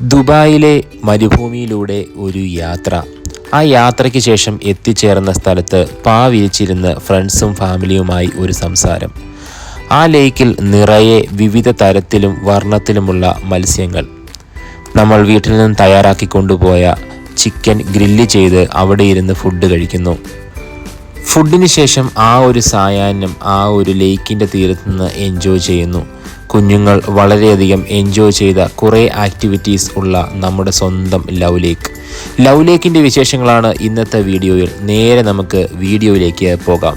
ദുബായിലെ മരുഭൂമിയിലൂടെ ഒരു യാത്ര. ആ യാത്രയ്ക്ക് ശേഷം എത്തിച്ചേർന്ന സ്ഥലത്ത് പാ വിരിച്ചിരുന്ന് ഫ്രണ്ട്സും ഫാമിലിയുമായി ഒരു സംസാരം. ആ ലേക്കിൽ നിറയെ വിവിധ തരത്തിലും വർണത്തിലുമുള്ള മത്സ്യങ്ങൾ. നമ്മൾ വീട്ടിൽ നിന്ന് തയ്യാറാക്കി കൊണ്ടുപോയ ചിക്കൻ ഗ്രില്ല് ചെയ്ത് അവിടെ ഇരുന്ന് ഫുഡ് കഴിക്കുന്നു. ഫുഡിന് ശേഷം ആ ഒരു സായാഹ്നം ആ ഒരു ലേക്കിന്റെ തീരത്ത് നിന്ന് എൻജോയ് ചെയ്യുന്നു. കുഞ്ഞുങ്ങൾ വളരെയധികം എൻജോയ് ചെയ്ത കുറേ ആക്ടിവിറ്റീസ് ഉള്ള നമ്മുടെ സ്വന്തം ലവ് ലേക്ക്. ലവ് ലേക്കിന്റെ വിശേഷങ്ങളാണ് ഇന്നത്തെ വീഡിയോയിൽ. നേരെ നമുക്ക് വീഡിയോയിലേക്ക് പോകാം.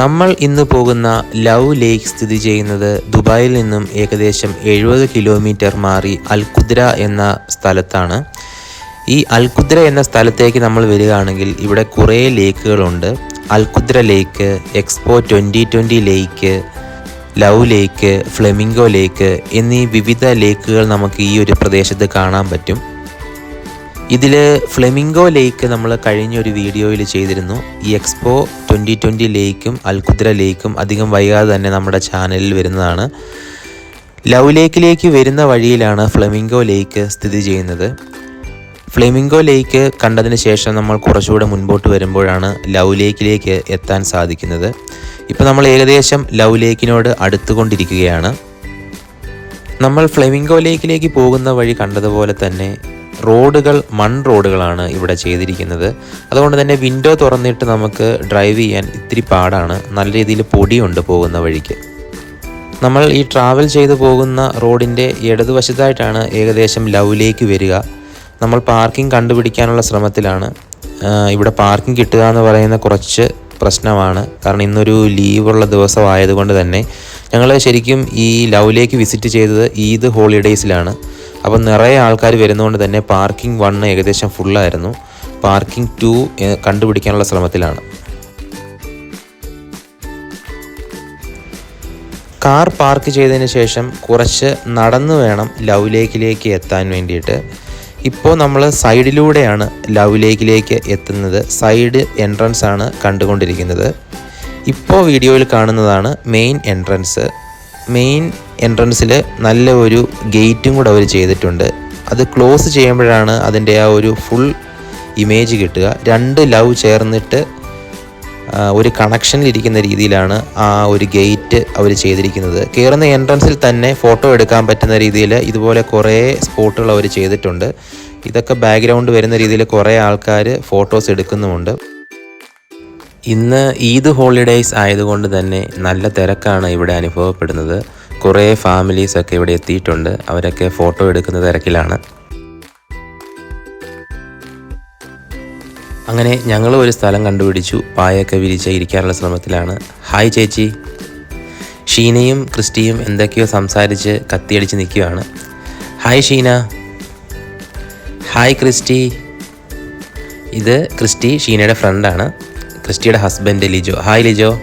നമ്മൾ ഇന്ന് പോകുന്ന ലവ് ലേക്ക് സ്ഥിതി ചെയ്യുന്നത് ദുബായിൽ നിന്നും ഏകദേശം എഴുപത് കിലോമീറ്റർ മാറി അൽകുദ്ര എന്ന സ്ഥലത്താണ്. ഈ അൽകുദ്ര എന്ന സ്ഥലത്തേക്ക് നമ്മൾ വരികയാണെങ്കിൽ ഇവിടെ കുറേ ലേക്കുകളുണ്ട്. Al Qudra lake expo twenty twenty lake love lake flamingo lake എന്നീ വിവിധ ലേക്കുകൾ നമുക്ക് ഈ ഒരു പ്രദേശത്ത് കാണാൻ പറ്റും. ഇതിൽ ഫ്ലെമിംഗോ ലേക്ക് നമ്മൾ കഴിഞ്ഞ ഒരു വീഡിയോയിൽ ചെയ്തിരുന്നു. ഈ എക്സ്പോ ട്വന്റി ട്വന്റി ലേക്കും അൽകുദ്ര ലേക്കും അധികം വൈകാതെ തന്നെ നമ്മുടെ ചാനലിൽ വരുന്നതാണ്. ലവ് ലേക്കിലേക്ക് വരുന്ന വഴിയിലാണ് ഫ്ലെമിംഗോ ലേക്ക് സ്ഥിതി ചെയ്യുന്നത്. ഫ്ലെമിംഗോ ലേക്ക് കണ്ടതിന് ശേഷം നമ്മൾ കുറച്ചുകൂടെ മുൻപോട്ട് വരുമ്പോഴാണ് ലവ് ലേക്കിലേക്ക് എത്താൻ സാധിക്കുന്നത്. ഇപ്പോൾ നമ്മൾ ഏകദേശം ലവ് ലേക്കിനോട് അടുത്തുകൊണ്ടിരിക്കുകയാണ്. നമ്മൾ ഫ്ലെമിംഗോ ലേക്കിലേക്ക് പോകുന്ന വഴി കണ്ടതുപോലെ തന്നെ റോഡുകൾ മൺ റോഡുകളാണ് ഇവിടെ ചെയ്തിരിക്കുന്നത്. അതുകൊണ്ട് തന്നെ വിൻഡോ തുറന്നിട്ട് നമുക്ക് ഡ്രൈവ് ചെയ്യാൻ ഇത്തിരി പാടാണ്. നല്ല രീതിയിൽ പൊടിയുണ്ട് പോകുന്ന വഴിക്ക്. നമ്മൾ ഈ ട്രാവൽ ചെയ്തു പോകുന്ന റോഡിന്റെ ഇടതുവശത്തായിട്ടാണ് ഏകദേശം ലവിലേക്ക് വരിക. നമ്മൾ പാർക്കിംഗ് കണ്ടുപിടിക്കാനുള്ള ശ്രമത്തിലാണ്. ഇവിടെ പാർക്കിംഗ് കിട്ടുക എന്ന് പറയുന്ന കുറച്ച് പ്രശ്നമാണ്. കാരണം ഇന്നൊരു ലീവുള്ള ദിവസമായതുകൊണ്ട് തന്നെ ഞങ്ങൾ ശരിക്കും ഈ ലവിലേക്ക് വിസിറ്റ് ചെയ്തത് ഈദ് ഹോളിഡേയ്സിലാണ് അപ്പം നിറയെ ആൾക്കാർ വരുന്നതുകൊണ്ട് തന്നെ പാർക്കിംഗ് വൺ ഏകദേശം ഫുള്ളായിരുന്നു. പാർക്കിംഗ് ടു കണ്ടുപിടിക്കാനുള്ള ശ്രമത്തിലാണ്. കാർ പാർക്ക് ചെയ്തതിന് ശേഷം കുറച്ച് നടന്നു വേണം ലവ് ലേക്കിലേക്ക് എത്താൻ വേണ്ടിയിട്ട്. ഇപ്പോൾ നമ്മൾ സൈഡിലൂടെയാണ് ലവ് ലേക്കിലേക്ക് എത്തുന്നത്. സൈഡ് എൻട്രൻസ് ആണ് കണ്ടുകൊണ്ടിരിക്കുന്നത്. ഇപ്പോൾ വീഡിയോയിൽ കാണുന്നതാണ് മെയിൻ എൻട്രൻസ് മെയിൻ എൻട്രൻസിൽ നല്ല ഒരു ഗേറ്റും കൂടെ അവർ ചെയ്തിട്ടുണ്ട്. അത് ക്ലോസ് ചെയ്യുമ്പോഴാണ് അതിന്റെ ആ ഒരു ഫുൾ ഇമേജ് കിട്ടുക. രണ്ട് ലവ് ചേർന്നിട്ട് ഒരു കണക്ഷനിലിരിക്കുന്ന രീതിയിലാണ് ആ ഒരു ഗേറ്റ് അവർ ചെയ്തിരിക്കുന്നത്. കയറുന്ന എൻട്രൻസിൽ തന്നെ ഫോട്ടോ എടുക്കാൻ പറ്റുന്ന രീതിയിൽ ഇതുപോലെ കുറേ സ്പോട്ടുകൾ അവർ ചെയ്തിട്ടുണ്ട്. ഇതൊക്കെ ബാക്ക്ഗ്രൗണ്ട് വരുന്ന രീതിയിൽ കുറേ ആൾക്കാർ ഫോട്ടോസ് എടുക്കുന്നുമുണ്ട്. ഇന്ന് ഈദ് ഹോളിഡേയ്സ് ആയതുകൊണ്ട് തന്നെ നല്ല തിരക്കാണ് ഇവിടെ അനുഭവപ്പെടുന്നത്. കുറേ ഫാമിലീസൊക്കെ ഇവിടെ എത്തിയിട്ടുണ്ട്. അവരൊക്കെ ഫോട്ടോ എടുക്കുന്ന തിരക്കിലാണ്. അങ്ങനെ ഞങ്ങൾ ഒരു സ്ഥലം കണ്ടുപിടിച്ചു. പായൊക്കെ വിരിച്ച് ഇരിക്കാനുള്ള ശ്രമത്തിലാണ്. ഹായ് ചേച്ചി. ഷീനയും ക്രിസ്റ്റിയും എന്തൊക്കെയോ സംസാരിച്ച് കത്തിയടിച്ച് നിൽക്കുകയാണ്. ഹായ് ഷീന. Hi Christy. ഇത് ക്രിസ്റ്റി ഷീനയുടെ ഫ്രണ്ടാണ് ക്രിസ്റ്റിയുടെ ഹസ്ബൻഡ് ലിജോ. ഹായ് ലിജോ.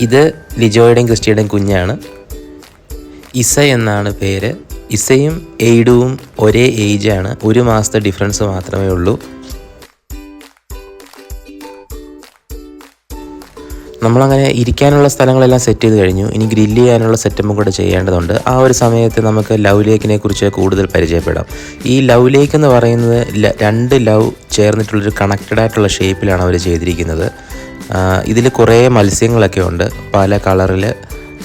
ഇത് ലിജോയുടെയും ക്രിസ്റ്റിയുടെയും കുഞ്ഞാണ്. ഇസ എന്നാണ് പേര്. ഇസയും എയ്ഡുവും ഒരേ ഏജ് ആണ്. ഒരു മാസത്തെ ഡിഫറൻസ് മാത്രമേ ഉള്ളൂ. നമ്മളങ്ങനെ ഇരിക്കാനുള്ള സ്ഥലങ്ങളെല്ലാം സെറ്റ് ചെയ്ത് കഴിഞ്ഞു. ഇനി ഗ്രില്ല് ചെയ്യാനുള്ള സെറ്റപ്പും കൂടെ ചെയ്യേണ്ടതുണ്ട്. ആ ഒരു സമയത്ത് നമുക്ക് ലവ് ലേക്കിനെ കുറിച്ച് കൂടുതൽ പരിചയപ്പെടാം. ഈ ലവ് ലേക്ക് എന്ന് പറയുന്നത് രണ്ട് ലവ് ചേർന്നിട്ടുള്ളൊരു കണക്റ്റഡ് ആയിട്ടുള്ള ഷേപ്പിലാണ് അവർ ചെയ്തിരിക്കുന്നത്. ഇതിൽ കുറേ മത്സ്യങ്ങളൊക്കെ ഉണ്ട്. പല കളറിൽ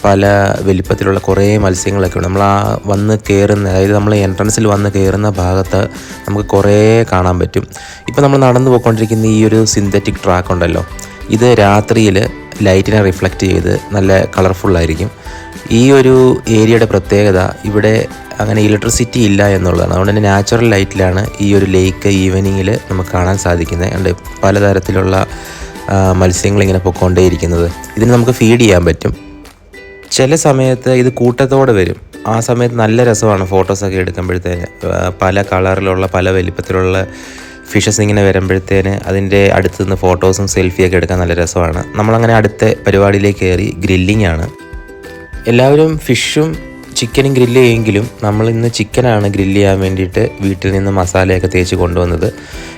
പല വലിപ്പത്തിലുള്ള കുറേ മത്സ്യങ്ങളൊക്കെ ഉണ്ട്. നമ്മൾ ആ വന്ന് കയറുന്ന അതായത് നമ്മൾ എൻട്രൻസിൽ വന്ന് കയറുന്ന ഭാഗത്ത് നമുക്ക് കുറേ കാണാൻ പറ്റും. ഇപ്പോൾ നമ്മൾ നടന്നു പോയിക്കൊണ്ടിരിക്കുന്ന ഈ ഒരു സിന്തറ്റിക് ട്രാക്ക് ഉണ്ടല്ലോ ഇത് രാത്രിയിൽ ലൈറ്റിനെ റിഫ്ലക്റ്റ് ചെയ്ത് നല്ല കളർഫുള്ളായിരിക്കും ഈ ഒരു ഏരിയയുടെ പ്രത്യേകത ഇവിടെ അങ്ങനെ ഇലക്ട്രിസിറ്റി ഇല്ല എന്നുള്ളതാണ്. അതുകൊണ്ട് തന്നെ നാച്ചുറൽ ലൈറ്റിലാണ് ഈ ഒരു ലേക്ക് ഈവനിങ്ങിൽ നമുക്ക് കാണാൻ സാധിക്കുന്നത്. അതുകൊണ്ട് പലതരത്തിലുള്ള മത്സ്യങ്ങൾ ഇങ്ങനെ പൊക്കോണ്ടേയിരിക്കുന്നത്. ഇതിന് നമുക്ക് ഫീഡ് ചെയ്യാൻ പറ്റും. ചില സമയത്ത് ഇത് കൂട്ടത്തോടെ വരും. ആ സമയത്ത് നല്ല രസമാണ് ഫോട്ടോസൊക്കെ എടുക്കുമ്പോഴത്തേന്. പല കളറിലുള്ള പല വലിപ്പത്തിലുള്ള ഫിഷസ് ഇങ്ങനെ വരുമ്പോഴത്തേന് അതിന്റെ അടുത്ത് നിന്ന് ഫോട്ടോസും സെൽഫിയൊക്കെ എടുക്കാൻ നല്ല രസമാണ്. നമ്മളങ്ങനെ അടുത്ത പരിപാടിയിലേക്ക് കയറി ഗ്രില്ലിംഗ് ആണ്. എല്ലാവരും ഫിഷും ചിക്കനും ഗ്രില്ല് ചെയ്യുമെങ്കിലും നമ്മൾ ഇന്ന് ചിക്കനാണ് ഗ്രില്ല് ചെയ്യാൻ വേണ്ടിയിട്ട് വീട്ടിൽ നിന്ന് മസാലയൊക്കെ തേച്ച് കൊണ്ടുവന്നത്.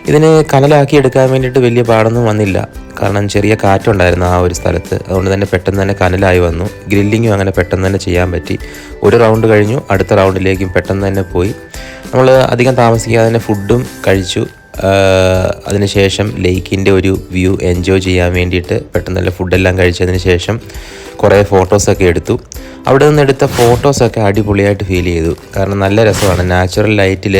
ഇതിനെ കനലാക്കി എടുക്കാൻ വേണ്ടിയിട്ട് വലിയ പാടൊന്നും വന്നില്ല. കാരണം ചെറിയ കാറ്റുണ്ടായിരുന്നു ആ ഒരു സ്ഥലത്ത്. അതുകൊണ്ട് തന്നെ പെട്ടെന്ന് തന്നെ കനലായി വന്നു. ഗ്രില്ലിങ്ങും അങ്ങനെ പെട്ടെന്ന് തന്നെ ചെയ്യാൻ പറ്റി. ഒരു റൗണ്ട് കഴിഞ്ഞു. അടുത്ത റൗണ്ടിലേക്കും പെട്ടെന്ന് തന്നെ പോയി. നമ്മൾ അധികം താമസിക്കാതെ തന്നെ ഫുഡും കഴിച്ചു. അതിനുശേഷം ലേക്കിന്റെ ഒരു വ്യൂ എൻജോയ് ചെയ്യാൻ വേണ്ടിയിട്ട് പെട്ടെന്ന് തന്നെ ഫുഡെല്ലാം കഴിച്ചതിന് ശേഷം കുറേ ഫോട്ടോസൊക്കെ എടുത്തു. അവിടെ നിന്ന് എടുത്ത ഫോട്ടോസൊക്കെ അടിപൊളിയായിട്ട് ഫീൽ ചെയ്തു. കാരണം നല്ല രസമാണ്. നാച്ചുറൽ ലൈറ്റിൽ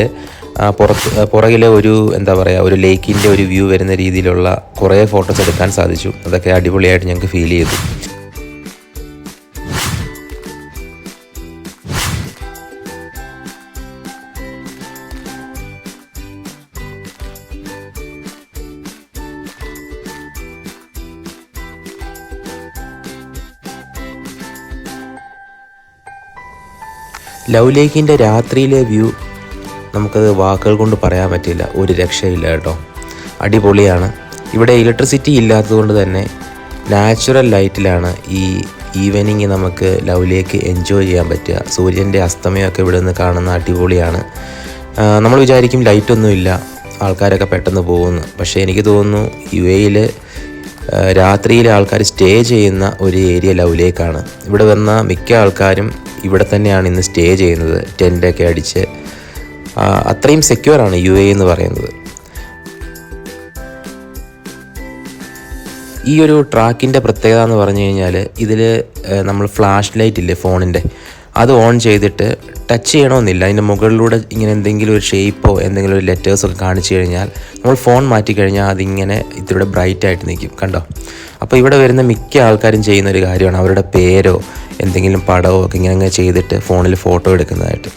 പുറത്ത് പുറകിലെ ഒരു എന്താ പറയുക ഒരു ലേക്കിന്റെ ഒരു വ്യൂ വരുന്ന രീതിയിലുള്ള കുറേ ഫോട്ടോസ് എടുക്കാൻ സാധിച്ചു. അതൊക്കെ അടിപൊളിയായിട്ട് ഞങ്ങൾക്ക് ഫീൽ ചെയ്തു. ലവ് ലേക്കിന്റെ രാത്രിയിലെ വ്യൂ നമുക്കത് വാക്കുകൾ കൊണ്ട് പറയാൻ പറ്റില്ല. ഒരു രക്ഷയില്ല കേട്ടോ. അടിപൊളിയാണ്. ഇവിടെ ഇലക്ട്രിസിറ്റി ഇല്ലാത്തതുകൊണ്ട് തന്നെ നാച്ചുറൽ ലൈറ്റിലാണ് ഈ ഈവനിങ് നമുക്ക് ലവ് ലേക്ക് എൻജോയ് ചെയ്യാൻ പറ്റുക. സൂര്യന്റെ അസ്തമയമൊക്കെ ഇവിടെ നിന്ന് കാണുന്ന അടിപൊളിയാണ്. നമ്മൾ വിചാരിക്കും ലൈറ്റൊന്നുമില്ല ആൾക്കാരൊക്കെ പെട്ടെന്ന് പോകുന്നു. പക്ഷേ എനിക്ക് തോന്നുന്നു യു എയിൽ രാത്രിയിൽ ആൾക്കാർ സ്റ്റേ ചെയ്യുന്ന ഒരു ഏരിയ ലൗലേക്കാണ് ഇവിടെ വന്ന മിക്ക ആൾക്കാരും ഇവിടെ തന്നെയാണ് ഇന്ന് സ്റ്റേ ചെയ്യുന്നത് ടെന്റൊക്കെ അടിച്ച്. അത്രയും സെക്യൂർ ആണ് യു എ എന്ന് പറയുന്നത്. ഈ ഒരു ട്രാക്കിന്റെ പ്രത്യേകത എന്ന് പറഞ്ഞു കഴിഞ്ഞാൽ ഇതിൽ നമ്മൾ ഫ്ലാഷ് ലൈറ്റ് ഇല്ലേ ഫോണിന്റെ അത് ഓൺ ചെയ്തിട്ട് ടച്ച് ചെയ്യണമെന്നില്ല. അതിന്റെ മുകളിലൂടെ ഇങ്ങനെ എന്തെങ്കിലും ഒരു ഷേപ്പോ എന്തെങ്കിലും ഒരു ലെറ്റേഴ്സൊക്കെ കാണിച്ചു കഴിഞ്ഞാൽ നമ്മൾ ഫോൺ മാറ്റി കഴിഞ്ഞാൽ അതിങ്ങനെ ഇതിലൂടെ ബ്രൈറ്റ് ആയിട്ട് നിൽക്കും. കണ്ടോ? അപ്പോൾ ഇവിടെ വരുന്ന മിക്ക ആൾക്കാരും ചെയ്യുന്ന ഒരു കാര്യമാണ്. അവരുടെ പേരോ എന്തെങ്കിലും പടമോ ഒക്കെ ഇങ്ങനെ അങ്ങനെ ചെയ്തിട്ട് ഫോണിൽ ഫോട്ടോ എടുക്കുന്നതായിട്ട്.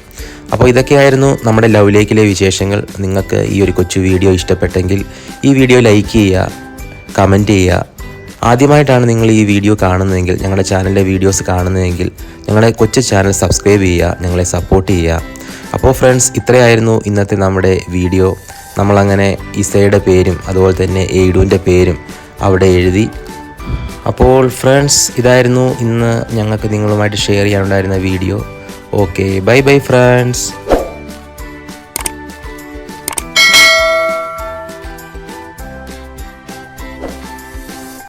അപ്പോൾ ഇതൊക്കെയായിരുന്നു നമ്മുടെ ലവ് ലേക്കിലെ വിശേഷങ്ങൾ. നിങ്ങൾക്ക് ഈ ഒരു കൊച്ചു വീഡിയോ ഇഷ്ടപ്പെട്ടെങ്കിൽ ഈ വീഡിയോ ലൈക്ക് ചെയ്യുക കമന്റ് ചെയ്യുക ആദ്യമായിട്ടാണ് നിങ്ങൾ ഈ വീഡിയോ കാണുന്നതെങ്കിൽ ഞങ്ങളുടെ ചാനലിന്റെ വീഡിയോസ് കാണുന്നതെങ്കിൽ ഞങ്ങളുടെ കൊച്ചു ചാനൽ സബ്സ്ക്രൈബ് ചെയ്യുക ഞങ്ങളെ സപ്പോർട്ട് ചെയ്യുക. അപ്പോൾ ഫ്രണ്ട്സ് ഇത്രയായിരുന്നു ഇന്നത്തെ നമ്മുടെ വീഡിയോ. നമ്മളങ്ങനെ ഇസയുടെ പേരും അതുപോലെ തന്നെ എയ്ഡുവിന്റെ പേരും അവിടെ എഴുതി. അപ്പോൾ ഫ്രണ്ട്സ് ഇതായിരുന്നു ഇന്ന് ഞങ്ങൾക്ക് നിങ്ങളുമായിട്ട് share ചെയ്യാനുണ്ടായിരുന്ന video. Okay bye bye friends